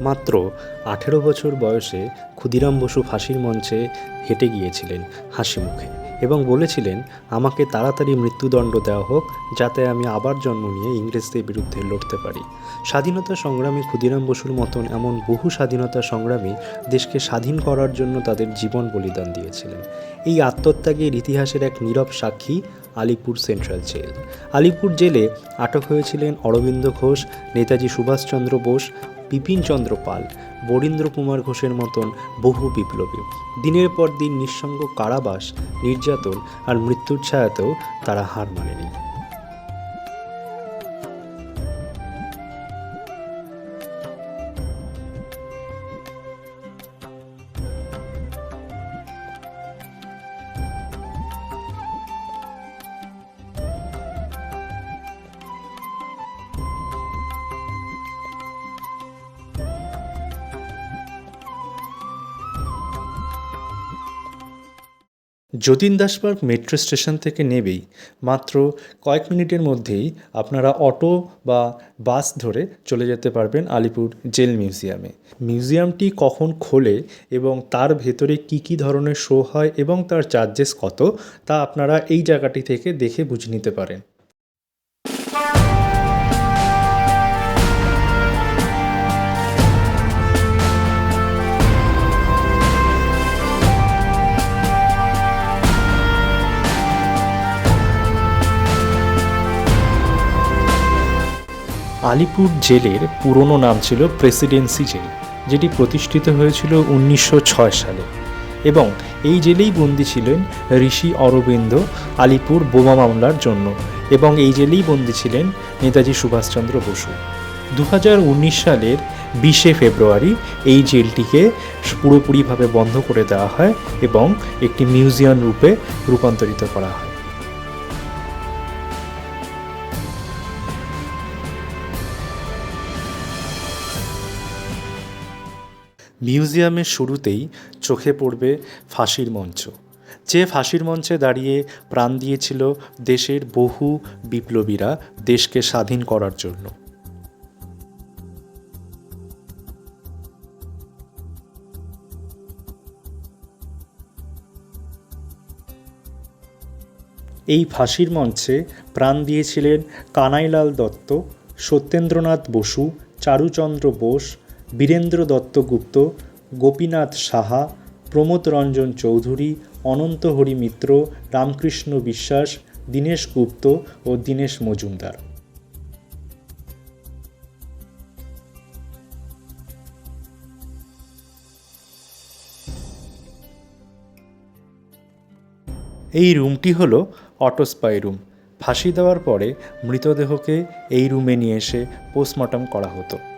মাত্র আঠেরো বছর বয়সে ক্ষুদিরাম বসু ফাঁসির মঞ্চে হেঁটে গিয়েছিলেন হাসি মুখে এবং বলেছিলেন, আমাকে তাড়াতাড়ি মৃত্যুদণ্ড দেওয়া হোক, যাতে আমি আবার জন্ম নিয়ে ইংরেজদের বিরুদ্ধে লড়তে পারি। স্বাধীনতা সংগ্রামী ক্ষুদিরাম বসুর মতন এমন বহু স্বাধীনতা সংগ্রামী দেশকে স্বাধীন করার জন্য তাদের জীবন বলিদান দিয়েছিলেন। এই আত্মত্যাগের ইতিহাসের এক নীরব সাক্ষী, আলিপুর সেন্ট্রাল জেল। আলিপুর জেলে আটক হয়েছিলেন অরবিন্দ ঘোষ, নেতাজি সুভাষচন্দ্র বোস বিপিনচন্দ্র পাল, বরীন্দ্র কুমার ঘোষের মতন বহু বিপ্লবী। দিনের পর দিন নিঃসঙ্গ কারাবাস, নির্যাতন আর মৃত্যুর ছায়াতেও তারা হার মানেনি। যতীন দাসবাগ মেট্রো স্টেশন থেকে নেবেই। মাত্র কয়েক মিনিটের মধ্যেই আপনারা অটো বা বাস ধরে চলে যেতে পারবেন আলিপুর জেল মিউজিয়ামে। মিউজিয়ামটি কখন খোলে এবং তার ভেতরে কি কি ধরনের শো হয় এবং তার চার্জেস কত, তা আপনারা এই জায়গাটি থেকে দেখে বুঝে নিতে পারেন। আলিপুর জেলের পুরনো নাম ছিল প্রেসিডেন্সি জেল, যেটি প্রতিষ্ঠিত হয়েছিল উনিশশো ছয় সালে। এবং এই জেলেই বন্দি ছিলেন ঋষি অরবিন্দ আলিপুর বোমা মামলার জন্য, এবং এই জেলেই বন্দি ছিলেন নেতাজি সুভাষচন্দ্র বসু। দু হাজার উনিশ সালের বিশে ফেব্রুয়ারি এই জেলটিকে পুরোপুরিভাবে বন্ধ করে দেওয়া হয় এবং একটি মিউজিয়াম রূপে রূপান্তরিত করা হয়। মিউজিয়ামের শুরুতেই চোখে পড়বে ফাঁসির মঞ্চ। যে ফাঁসির মঞ্চে দাঁড়িয়ে প্রাণ দিয়েছিল দেশের বহু বিপ্লবীরা দেশকে স্বাধীন করার জন্য। এই ফাঁসির মঞ্চে প্রাণ দিয়েছিলেন কানাইলাল দত্ত, সত্যেন্দ্রনাথ বসু, চারুচন্দ্র বোস বীরেন্দ্র দত্তগুপ্ত গোপীনাথ সাহা, প্রমোদ রঞ্জন চৌধুরী, অনন্ত হরি মিত্র, রামকৃষ্ণ বিশ্বাস, দীনেশ গুপ্ত ও দীনেশ মজুমদার। এই রুমটি হলো অটোস্পাই রুম। ফাঁসি দেওয়ার পরে মৃতদেহকে এই রুমে নিয়ে এসে পোস্টমর্টম করা হতো।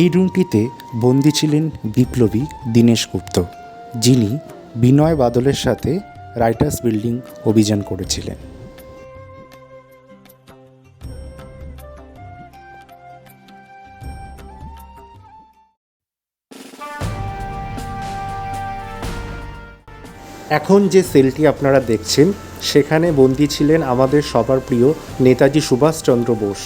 এই রুমটিতে বন্দী ছিলেন বিপ্লবী দীনেশ গুপ্ত, যিনি বিনয় বাদলের সাথে রাইটার্স বিল্ডিং অভিযান করেছিলেন। এখন যে সেলটি আপনারা দেখছেন, সেখানে বন্দী ছিলেন আমাদের সবার প্রিয় নেতাজি সুভাষচন্দ্র বোস।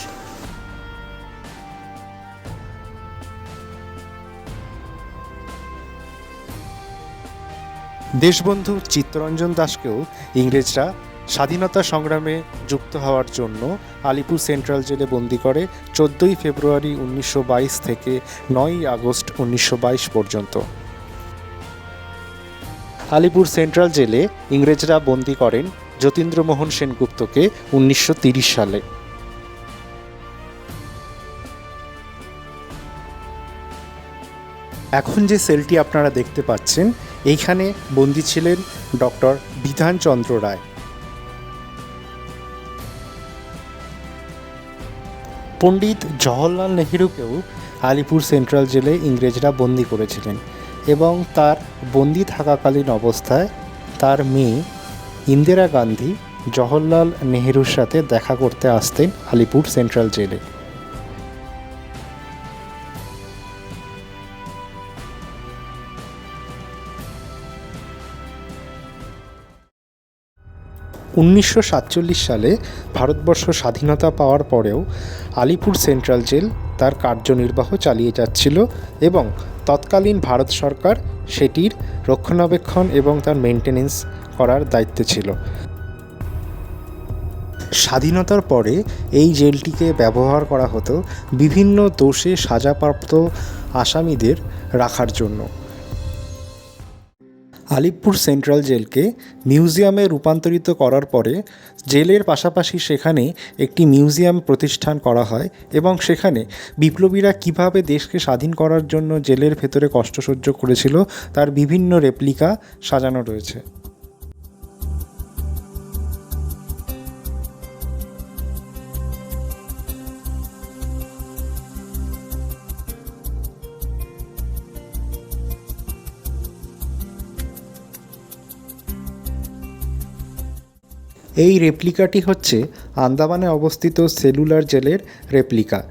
দেশবন্ধু চিত্তরঞ্জন দাসকেও ইংরেজরা স্বাধীনতা সংগ্রামে যুক্ত হওয়ার জন্য আলিপুর সেন্ট্রাল জেলে বন্দি করে চোদ্দোই ফেব্রুয়ারি উনিশশো বাইশ থেকে নয়ই আগস্ট উনিশশো বাইশ পর্যন্ত। আলিপুর সেন্ট্রাল জেলে ইংরেজরা বন্দি করেন যতীন্দ্রমোহন সেনগুপ্তকে উনিশশো সালে। এখন যে সেলটি আপনারা দেখতে পাচ্ছেন এইখানে বন্দী ছিলেন ডক্টর বিধানচন্দ্র রায়। পণ্ডিত জওহরলাল নেহেরুকেও আলিপুর সেন্ট্রাল জেলে ইংরেজরা বন্দি করেছিলেন এবং তার বন্দি থাকাকালীন অবস্থায় তার মেয়ে ইন্দিরা গান্ধী জওহরলাল নেহেরুর সাথে দেখা করতে আসতেন আলিপুর সেন্ট্রাল জেলে। উনিশশো সাতচল্লিশ সালে ভারতবর্ষ স্বাধীনতা পাওয়ার পরেও আলিপুর সেন্ট্রাল জেল তার কার্যনির্বাহ চালিয়ে যাচ্ছিল এবং তৎকালীন ভারত সরকার সেটির রক্ষণাবেক্ষণ এবং তার মেনটেনেন্স করার দায়িত্বে ছিল। স্বাধীনতার পরে এই জেলটিকে ব্যবহার করা হতো বিভিন্ন দোষে সাজাপ্রাপ্ত আসামিদের রাখার জন্য। আলিপুর সেন্ট্রাল জেলকে মিউজিয়ামে রূপান্তরিত করার পরে জেলের পাশাপাশি সেখানে একটি মিউজিয়াম প্রতিষ্ঠান করা হয় এবং সেখানে বিপ্লবীরা কীভাবে দেশকে স্বাধীন করার জন্য জেলের ভেতরে কষ্ট সহ্য করেছিল তার বিভিন্ন রেপ্লিকা সাজানো রয়েছে। এই রেপ্লিকাটি হচ্ছে আন্দামানে অবস্থিত সেলুলার জেলের রেপ্লিকা।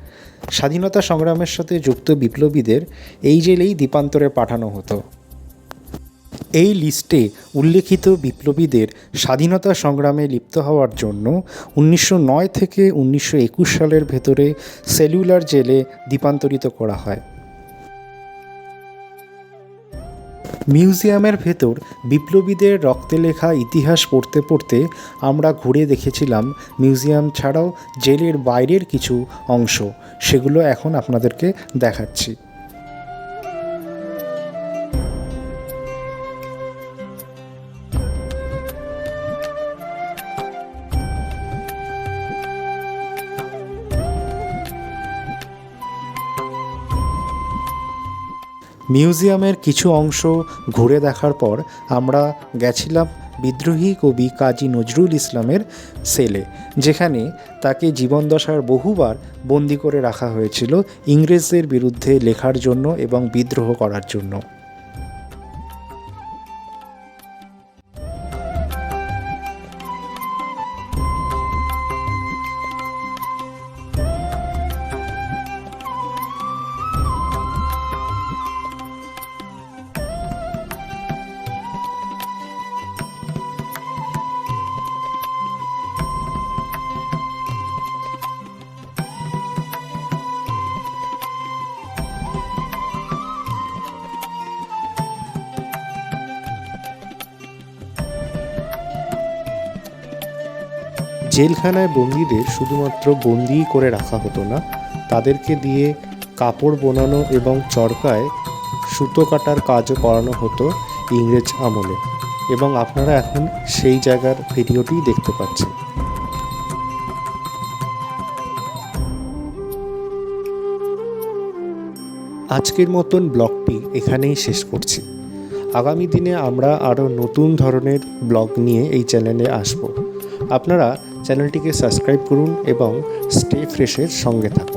স্বাধীনতা সংগ্রামের সাথে যুক্ত বিপ্লবীদের এই জেলেই দ্বীপান্তরে পাঠানো হতো। এই লিস্টে উল্লেখিত বিপ্লবীদের স্বাধীনতা সংগ্রামে লিপ্ত হওয়ার জন্য উনিশশো নয় থেকে উনিশশো একুশ সালের ভেতরে সেলুলার জেলে দ্বীপান্তরিত করা হয়। মিউজিয়ামের ভেতর বিপ্লবীদের রক্তে লেখা ইতিহাস পড়তে পড়তে আমরা ঘুরে দেখেছিলাম মিউজিয়াম ছাড়াও জেলের বাইরের কিছু অংশ। সেগুলো এখন আপনাদেরকে দেখাচ্ছি। মিউজিয়ামের কিছু অংশ ঘুরে দেখার পর আমরা গেছিলাম বিদ্রোহী কবি কাজী নজরুল ইসলামের সেলে, যেখানে তাকে জীবনদশার বহুবার বন্দি করে রাখা হয়েছিল ইংরেজদের বিরুদ্ধে লেখার জন্য এবং বিদ্রোহ করার জন্য। জেলখানায় বন্দীদের শুধুমাত্র বন্দিই করে রাখা হতো না, তাদেরকে দিয়ে কাপড় বোনানো এবং চরকায় সুতো কাটার কাজও করানো হতো ইংরেজ আমলে। এবং আপনারা এখন সেই জায়গার ভিডিওটি দেখতে পাচ্ছেন। আজকের মতন ব্লগটি এখানেই শেষ করছি। আগামী দিনে আমরা আরও নতুন ধরনের ব্লগ নিয়ে এই চ্যানেলে আসব। আপনারা চ্যানেলটিকে সাবস্ক্রাইব করুন এবং স্টে ফ্রেশের সঙ্গে থাকুন।